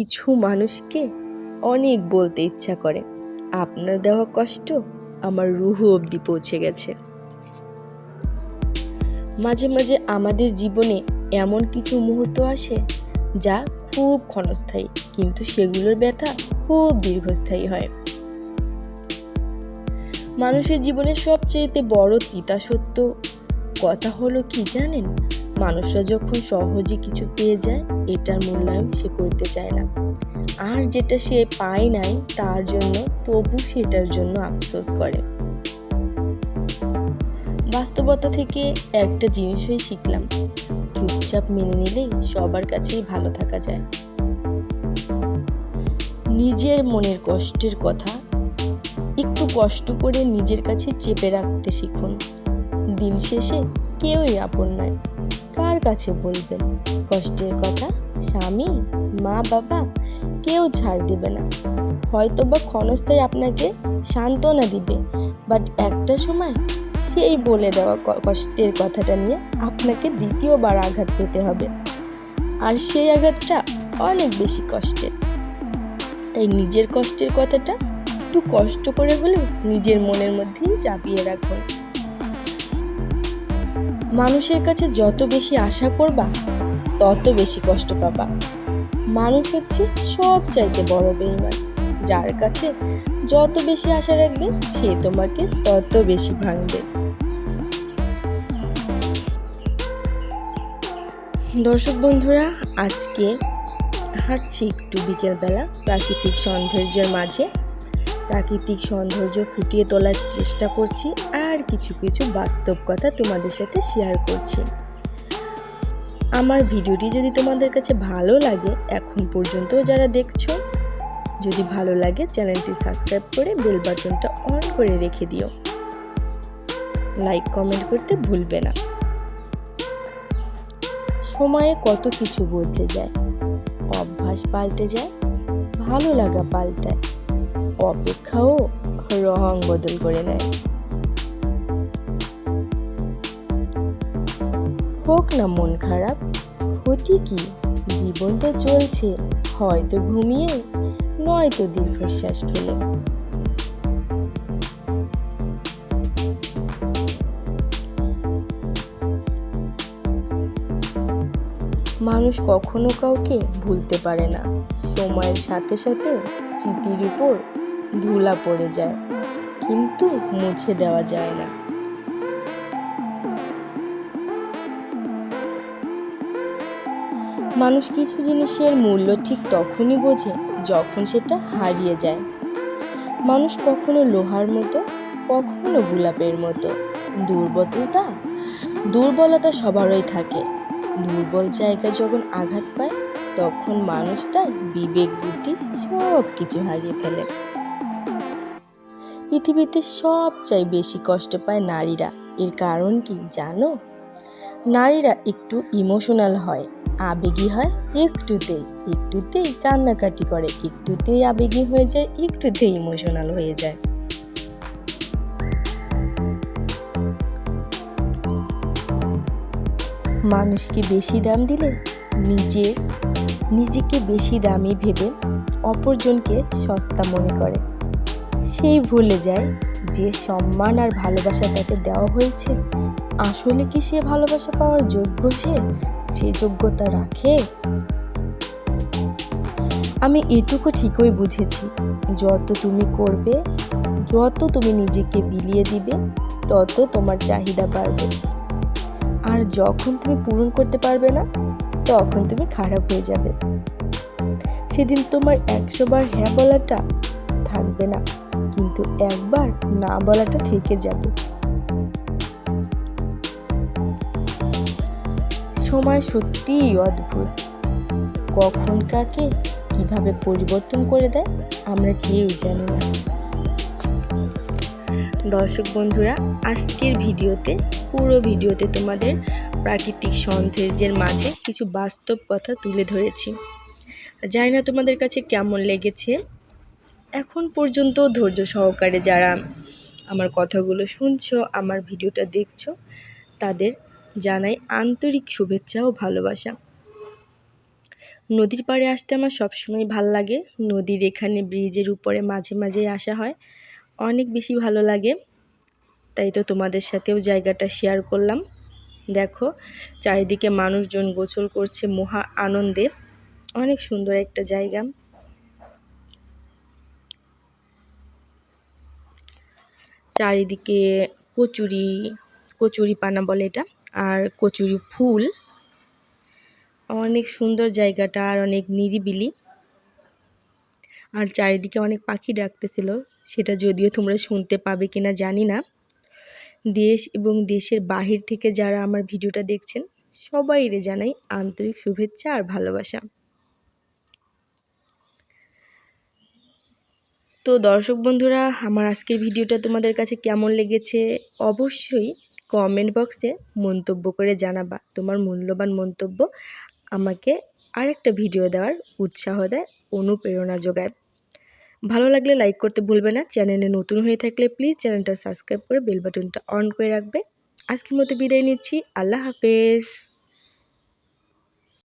কিছু মানুষকে অনেক বলতে ইচ্ছা করে। আপনার দেওয়া কষ্ট আমার রুহু অবধি পৌঁছে গেছে। মাঝে মাঝে আমাদের জীবনে এমন কিছু মুহূর্ত আসে যা খুব ক্ষণস্থায়ী, কিন্তু সেগুলোর ব্যথা খুব দীর্ঘস্থায়ী হয়। মানুষের জীবনে সবচেয়েতে বড় তিতা সত্য কথা হলো কি জানেন? মানুষরা যখন সহজে কিছু পেয়ে যায়, এটার মূল্যায়ন সে করতে চায় না। আর যেটা সে পায় নাই, তার জন্য, তবু সেটার জন্য আফসোস করে। বাস্তবতা থেকে একটা জিনিসই শিখলাম, চুপচাপ মেনে নিলেই সবার কাছেই ভালো থাকা যায়। নিজের মনের কষ্টের কথা, একটু কষ্ট করে নিজের কাছে চেপে রাখতে শিখুন। দিন শেষে কেউই আপন নয়। কাছে বলবেন কষ্টের কথা, স্বামী, মা, বাবা, কেউ ছাড় দিবে না। হয়তো বা ক্ষণস্থায়ী আপনাকে সান্ত্বনা দিবে বাট একটা সময় সেই বলে দেওয়া কষ্টের কথাটা নিয়ে আপনাকে দ্বিতীয়বার আঘাত পেতে হবে। আর সেই আঘাতটা অনেক বেশি কষ্টের। তাই নিজের কষ্টের কথাটা একটু কষ্ট করে হলেও নিজের মনের মধ্যেই চাপিয়ে রাখুন। মানুষের কাছে যত বেশি আশা করবা, তত বেশি কষ্ট পাবা। মানুষ হচ্ছে সব চাইতে বড় বেইমান। যার কাছে যত বেশি আশা রাখবে, সে তোমাকে তত বেশি ভাঙবে। দর্শক বন্ধুরা, আজকে হাঁটছি একটু বিকেলবেলা প্রাকৃতিক সৌন্দর্যের মাঝে। প্রাকৃতিক সৌন্দর্য ফুটিয়ে তোলার চেষ্টা করছি আর কিছু কিছু বাস্তব কথা তোমাদের সাথে শেয়ার করছি। আমার ভিডিওটি যদি তোমাদের কাছে ভালো লাগে, এখন পর্যন্ত যারা দেখছ, যদি ভালো লাগে চ্যানেলটি সাবস্ক্রাইব করে বেল বাটনটা অন করে রেখে দিও। লাইক কমেন্ট করতে ভুলবে না। সময়ে কত কিছু বদলে যায়। অভ্যাস পাল্টে যায়, ভালো লাগা পাল্টায়। অপেক্ষাও রং বদল করে নেয়। হোক না মন খারাপ, ক্ষতি কি? জীবন তো চলছে, হয়তো ঘুমিয়ে, নয়তো দীর্ঘশ্বাস ফেলে। মানুষ কখনো কাউকে ভুলতে পারে না। সময়ের সাথে সাথে স্মৃতির উপর ধুলা পড়ে যায়, কিন্তু মুছে দেওয়া যায় না। মানুষ কিছু জিনিসের মূল্য ঠিক তখনই বোঝে যখন সেটা হারিয়ে যায়। মানুষ কখনো লোহার মতো, কখনো গোলাপের মতো। দুর্বলতা দুর্বলতা সবারই থাকে। দুর্বল জায়গায় যখন আঘাত পায়, তখন মানুষ তার বিবেক, বুদ্ধি সব কিছু হারিয়ে ফেলে। পৃথিবীতে সবচাই বেশি কষ্ট পায় নারীরা। এর কারণ কি জানো? নারীরা একটু ইমোশনাল হয়, আবেগী হয়, একটুতেই একটুতেই কান্নাকাটি করে, একটুতেই আবেগী হয়ে যায়, একটুতেই ইমোশনাল হয়ে যায়। মানুষকে বেশি দাম দিলে নিজের, নিজেকে বেশি দামি ভেবে অপরজনকে সস্তা মনে করে। সেই ভুলে যায় যে সম্মান আর ভালোবাসা তাকে দেওয়া হয়েছে। আসলে কি সে ভালোবাসা পাওয়ার যোগ্য সে? সে যোগ্যতা রাখে? আমি এটুকু ঠিকই বুঝেছি। যত তুমি করবে, যত তুমি নিজেকে বিলিয়ে দিবে, তত তোমার চাহিদা বাড়বে। আর যখন তুমি পূরণ করতে পারবে না, তখন তুমি খারাপ হয়ে যাবে। সেদিন তোমার একশো বার হ্যাঁ বলাটা থাকবে না। কিন্তু একবার না বলাটা থেকে যাবে। সময় সত্যিই অদ্ভুত। কখন কাকে কীভাবে পরিবর্তন করে দেয়, আমরা কেউ জানি না। দর্শক বন্ধুরা, আজকের ভিডিওতে, পুরো ভিডিওতে তোমাদের প্রাকৃতিক সৌন্দর্যের মাঝে কিছু বাস্তব কথা তুলে ধরেছি। জানি না তোমাদের কাছে কেমন লেগেছে। এখন পর্যন্ত ধৈর্য সহকারে যারা আমার কথাগুলো শুনছো, আমার ভিডিওটা দেখছ, তাদের জানাই আন্তরিক শুভেচ্ছা ও ভালোবাসা। নদীর পাড়ে আসতে আমার সবসময় ভালো লাগে। নদীর এখানে ব্রিজের উপরে মাঝে মাঝেই আসা হয়। অনেক বেশি ভালো লাগে। তাই তো তোমাদের সাথেও জায়গাটা শেয়ার করলাম। দেখো, চারিদিকে মানুষজন গোসল করছে, মহা আনন্দে। অনেক সুন্দর একটা জায়গা। চারিদিকে কচুরি কচুরি পানা বলে এটা, আর কচুরি ফুল। অনেক সুন্দর জায়গাটা আর অনেক নিরিবিলি। আর চারিদিকে অনেক পাখি ডাকতেছিল, সেটা যদিও তোমরা শুনতে পাবে কিনা জানি না। দেশ এবং দেশের বাহির থেকে যারা আমার ভিডিওটা দেখছেন, সবাইরে জানাই আন্তরিক শুভেচ্ছা আর ভালোবাসা। তো দর্শক বন্ধুরা, আমার আজকের ভিডিওটা তোমাদের কাছে কেমন লেগেছে অবশ্যই কমেন্ট বক্সে মন্তব্য করে জানাবা। তোমার মূল্যবান মন্তব্য আমাকে আরেকটা ভিডিও দেওয়ার উৎসাহ দেয়, অনুপ্রেরণা যোগায়। ভালো লাগলে লাইক করতে ভুলবে না। চ্যানেলে নতুন হয়ে থাকলে প্লিজ চ্যানেলটা সাবস্ক্রাইব করে বেল বাটনটা অন করে রাখবে। আজকের মতো বিদায় নিচ্ছি। আল্লাহ হাফেজ।